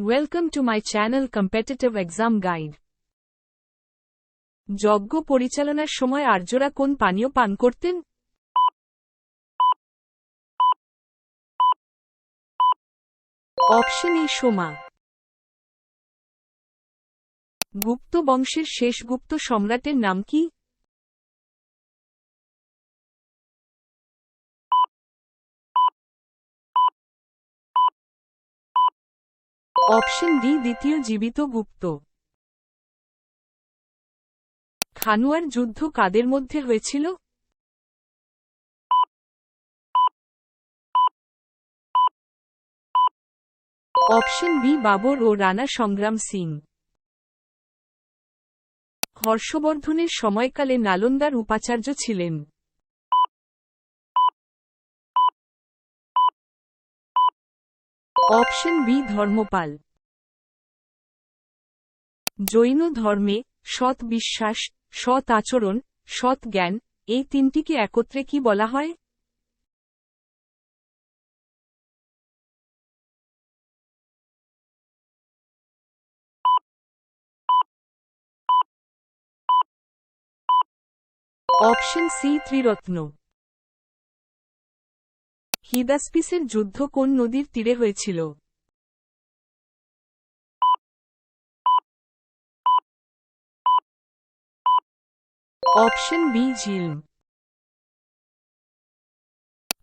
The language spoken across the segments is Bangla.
Welcome to my channel Competitive Exam Guide. যজ্ঞ পরিচালনার সময় আর্যরা কোন পানীয় পান করতেন? Option A Soma. গুপ্ত বংশের শেষ গুপ্ত সম্রাটের নাম কি? অপশন ডি, দ্বিতীয় জীবিত গুপ্ত। খানুয়ার যুদ্ধ কাদের মধ্যে হয়েছিল? অপশন বি, বাবর ও রানা সংগ্রাম সিং। হর্ষবর্ধনের সময়কালে নালন্দার উপাচার্য ছিলেন। Option B, Dharmapala. জৈন ধর্মে সৎ বিশ্বাস, সৎ আচরণ, সৎ জ্ঞান, এই তিনটিকে একত্রে কি বলা হয়? Option C, ত্রিরত্ন। হিদাসপিসের যুদ্ধ কোন নদীর তীরে হয়েছিল? অপশন বি ঝিলম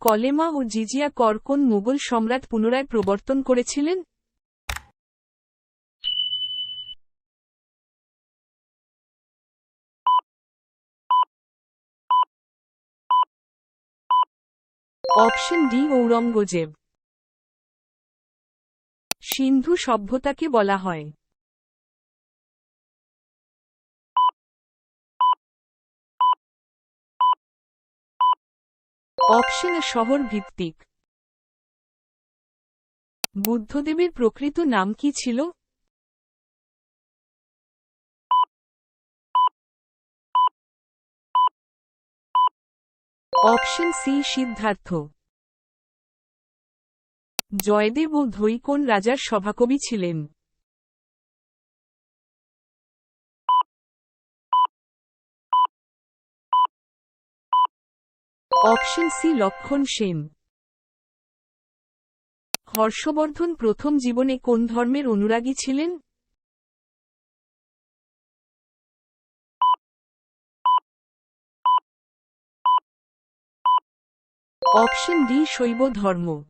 কলেমা ও জিজিয়া কর কোন মুঘল সম্রাট পুনরায় প্রবর্তন করেছিলেন? অপশন ডি ঔরঙ্গজেব সিন্ধু সভ্যতাকে বলা হয়। অপশন শহর ভিত্তিক বুদ্ধদেবের প্রকৃত নাম কি ছিল? Option C, Siddhartha. জয়দেব ও ধৈ কোন রাজার সভাকবি ছিলেন। অপশন সি, লক্ষণ সেন। হর্ষবর্ধন প্রথম জীবনে কোন ধর্মের অনুরাগী ছিলেন? অপশন ডি, শৈব ধর্ম।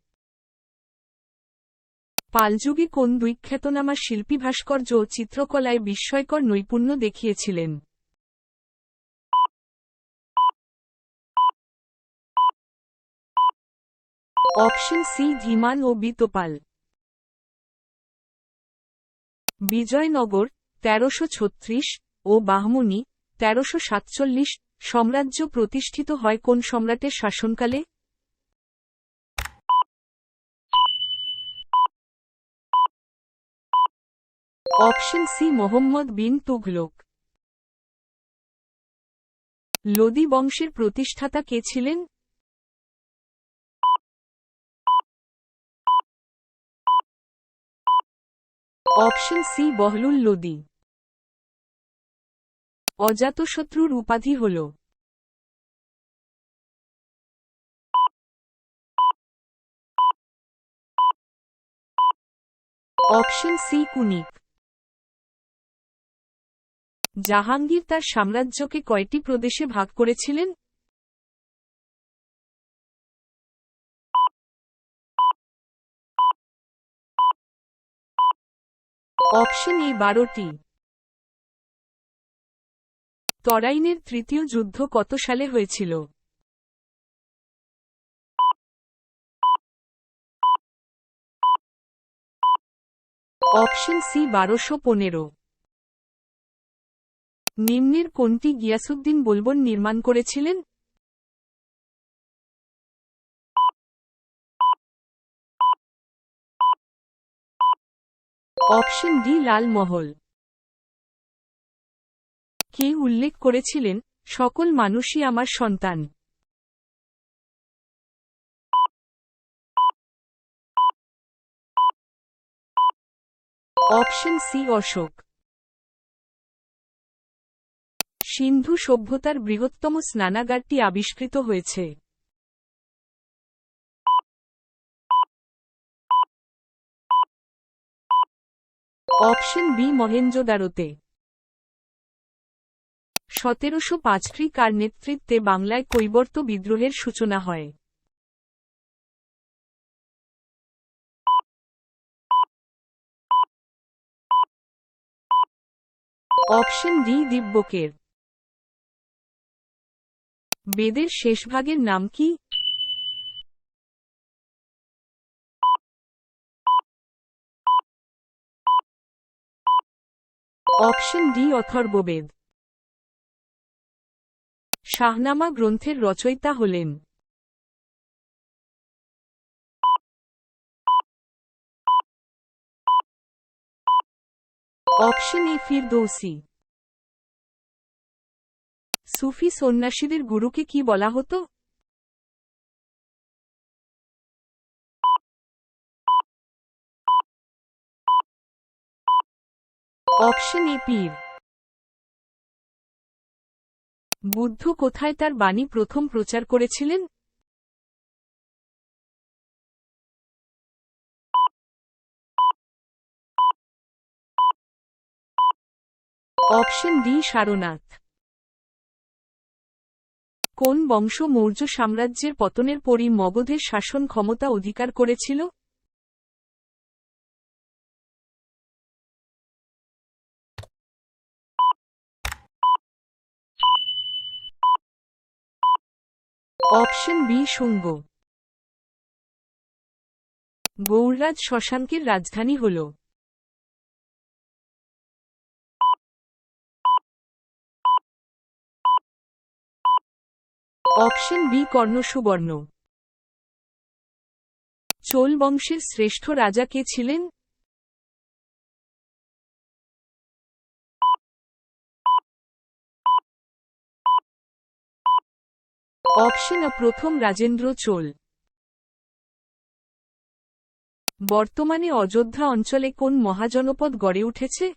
পালযুগে কোন দুই খ্যাতনামা শিল্পী ভাস্কর্য চিত্রকলায় বিস্ময়কর নৈপুণ্য দেখিয়েছিলেন? অপশন সি, ধীমান ও বিতোপাল। বিজয়নগর, তেরোশো ছত্রিশ ও বাহমনি, তেরোশো সাতচল্লিশ, সাম্রাজ্য প্রতিষ্ঠিত হয় কোন সম্রাটের শাসনকালে? Option C, Muhammad bin Tughlaq. Lodi বংশের প্রতিষ্ঠাতা কে ছিলেন? Option C, Bahlul Lodi. অজাতশত্রুর উপাধি হল। Option C, কুনিক। জাহাঙ্গীর তার সাম্রাজ্যকে কয়টি প্রদেশে ভাগ করেছিলেন। অপশন এ বারোটি। তরাইনের তৃতীয় যুদ্ধ কত সালে হয়েছিল? অপশন সি বারোশো পনেরো। নিম্নের কোনটি গিয়াসুদ্দিন বলবন নির্মাণ করেছিলেন? অপশন ডি লালমহল কে উল্লেখ করেছিলেন, সকল মানুষই আমার সন্তান অপশন সি, অশোক। সিন্ধু সভ্যতার বৃহত্তম স্নানাগারটি আবিষ্কৃত হয়েছে। অপশন বি মহেঞ্জোদারোতে সতেরোশো পাঁচটি কার নেতৃত্বে বাংলায় কৈবর্ত বিদ্রোহের সূচনা হয়। অপশন ডি, দিব্যকের। বেদের শেষ ভাগের নাম কি? Option D, Atharvaveda. শাহনামা গ্রন্থের রচয়িতা হলেন। Option A, Firdausi. সুফি সন্ন্যাসীদের গুরুকে কি বলা হতো? অপশন এ পীর। বুদ্ধ কোথায় তার বাণী প্রথম প্রচার করেছিলেন? Option D Sarnath. কোন বংশ মৌর্য সাম্রাজ্যের পতনের পরই মগধের শাসন ক্ষমতা অধিকার করেছিল? Option B, Shunga. গৌররাজ শশাঙ্কের রাজধানী হল। অপশন বি কর্ণ সুবর্ণ চোল বংশের শ্রেষ্ঠ রাজা কে ছিলেন? অপশন আ, প্রথম রাজেন্দ্র চোল। বর্তমানে অযোধ্যা অঞ্চলে কোন মহাজনপদ গড়ে উঠেছে?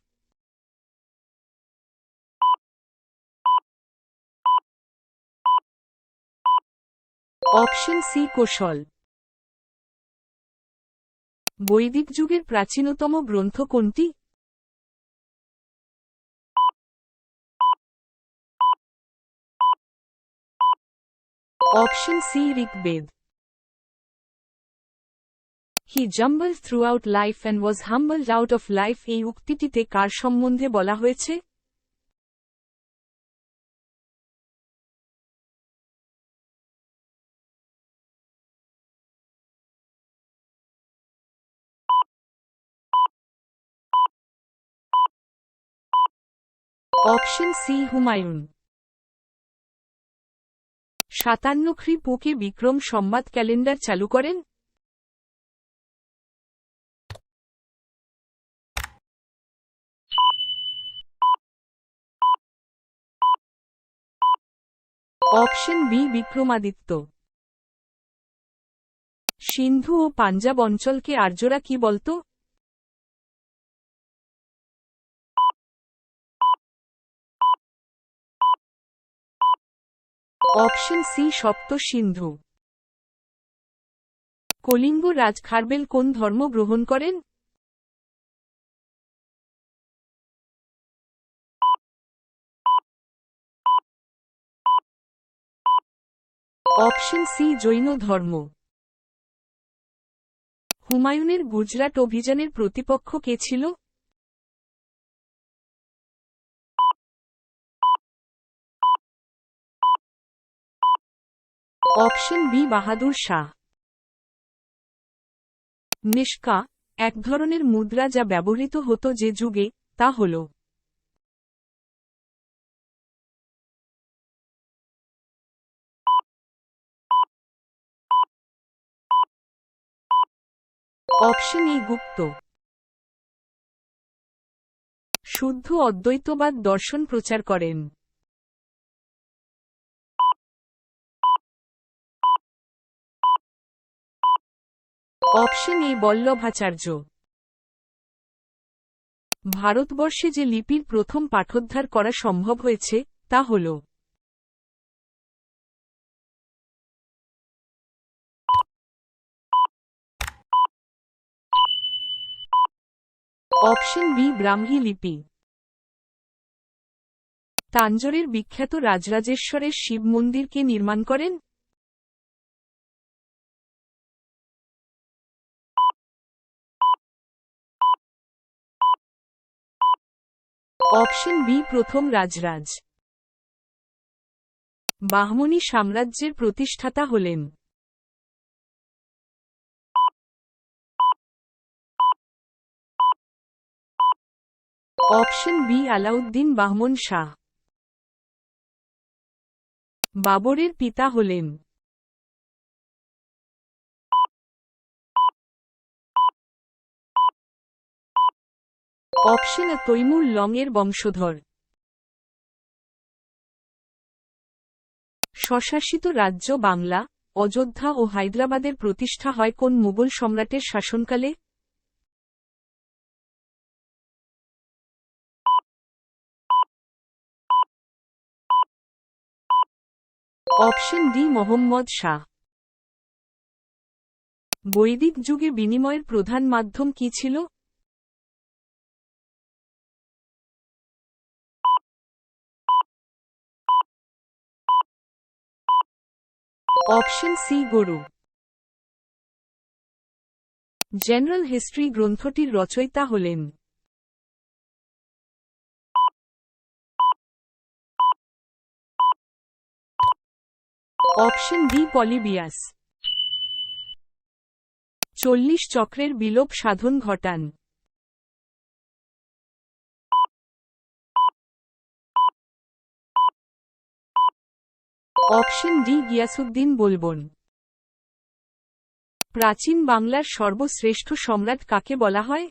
Option C, Kosala. বৈদিক যুগের প্রাচীনতম গ্রন্থ কোনটি? Option C, Rigveda. He jumble through out life and was humbled out of life এই উক্তিটিতে কার সম্বন্ধে বলা হয়েছে? Option C Humayun. সাতান্ন খ্রি পুকে বিক্রম সংবাদ ক্যালেন্ডার চালু করেন। Option B Vikramaditya. সিন্ধু ও পাঞ্জাব অঞ্চলকে আর্যরা কি বলত? অপশন সি, সপ্ত সিন্ধু। কলিঙ্গ রাজ খারবেল কোন ধর্ম গ্রহণ করেন? অপশন সি, জৈন ধর্ম। হুমায়ুনের গুজরাট অভিযানের প্রতিপক্ষ কে ছিল? Option B, Bahadur Shah. নিষ্কা, এক ধরনের মুদ্রা যা ব্যবহৃত হতো যে যুগে, তা হল। Option E Gupta. শুদ্ধ অদ্বৈতবাদ দর্শন প্রচার করেন। Option A Vallabhacharya. ভারতবর্ষে যে লিপির প্রথম পাঠোদ্ধার করা সম্ভব হয়েছে, তা হল অপশন বি ব্রাহ্মী লিপি। তাঞ্জোরের বিখ্যাত রাজরাজেশ্বরের শিব মন্দির কে নির্মাণ করেন অপশন বি, প্রথম রাজরাজ। বাহমনি সাম্রাজ্যের প্রতিষ্ঠাতা হলেন। Option B, Alauddin Bahman Shah. বাবরের পিতা হলেন। অপশন তৈমুর লংয়ের বংশধর। স্বশাসিত রাজ্য বাংলা, অযোধ্যা ও হায়দ্রাবাদের প্রতিষ্ঠা হয় কোন মুঘল সম্রাটের শাসনকালে? Option D, Muhammad Shah. বৈদিক যুগে বিনিময়ের প্রধান মাধ্যম কি ছিল? অপশন সি, গরু। জেনারেল হিস্ট্রি গ্রন্থটির রচয়িতা হলেন। Option D, Polybius. চল্লিশ চক্রের বিলোপ সাধন ঘটান। Option D Ghiyasuddin Balban. প্রাচীন বাংলার সর্বশ্রেষ্ঠ সম্রাট কাকে বলা হয়?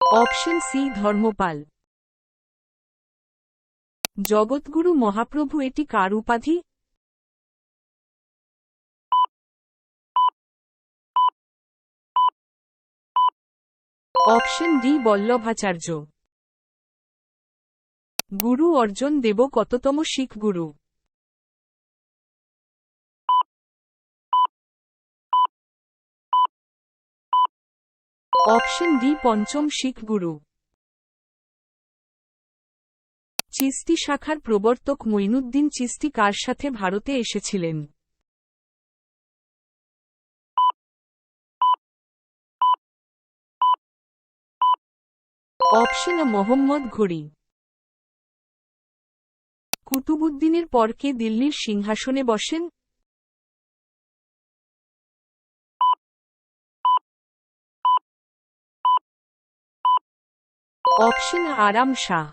Option C, Dharmapala. জগৎগুরু মহাপ্রভু এটি কার উপাধি? Option D, Vallabhacharya. গুরু অর্জন দেব কততম শিখ গুরু? অপশন ডি, পঞ্চম শিখ গুরু। চিস্তি শাখার প্রবর্তক মঈনুদ্দিন চিস্তি কার সাথে ভারতে এসেছিলেন? অপশন মোহাম্মদ ঘড়ি কুতুবুদ্দিনের পর কে দিল্লির সিংহাসনে বসেন? অপশন আরাম শাহ।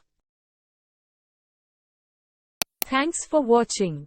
Thanks for watching.